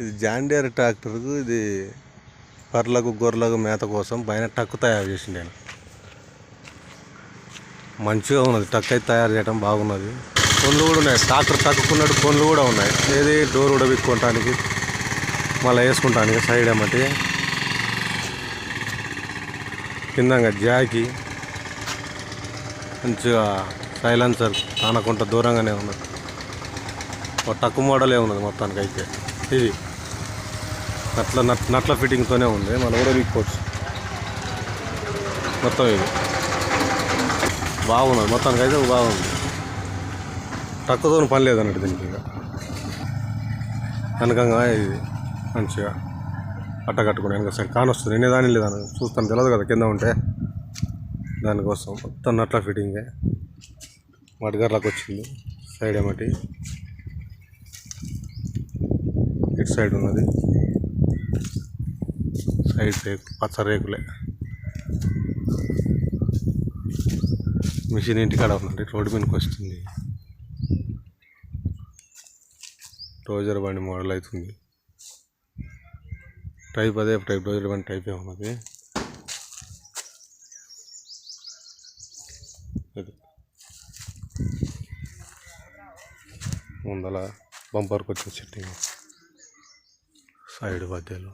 ఇది జాండియర్ ట్రాక్టర్కు ఇది పర్లకు గొర్రెలకు మేత కోసం పైన టక్కు తయారు చేసిండు నేను మంచిగా ఉన్నది. టక్ అయితే తయారు చేయడం బాగున్నది. కొన్లు కూడా ఉన్నాయి. ట్రాక్టర్ తక్కుకున్నట్టు కొన్లు కూడా ఉన్నాయి. ఏది డోర్ కూడా విక్కోవటానికి మళ్ళీ వేసుకుంటానికి సైడ్ ఏమంటే కిందంగా జాకి. మంచిగా సైలెన్సర్ కానకుండా దూరంగానే ఉన్నది. ఒక టక్కు మోడలే ఉన్నది మొత్తానికి అయితే ఇది నట్ల నట్ నట్ల ఫిట్టింగ్తోనే ఉంది. మనం కూడా వీక్కోవచ్చు మొత్తం ఇది. బాగున్నది మొత్తానికి అయితే బాగుంది. తక్కువతో పని లేదన్నట్టు దీనికి ఇక. వెనకంగా ఇది మంచిగా అట్ట కట్టుకుని వెనక సైడ్ కానొస్తుంది. ఎన్ని దాని లేదని చూస్తాను. తెలియదు కదా కింద ఉంటే. దానికోసం మొత్తం నట్ల ఫిట్టింగే. మడిగర్లకు వచ్చింది. సైడ్ ఏమిటి? ఇటు సైడ్ ఉన్నది. సైడ్ రేకు పచ్చ రేకులే మిషన్ ఇంటికాడ ఉందండి రోడ్డు మీదకి వస్తుంది. రోజర్ బండి మోడల్ అవుతుంది. టైప్ అదే టైప్ రోజర్ బండి టైపే ఉన్నది ముందల బంపర్కి వచ్చిన సెట్టింగ్. సైడ్ మధ్యలో.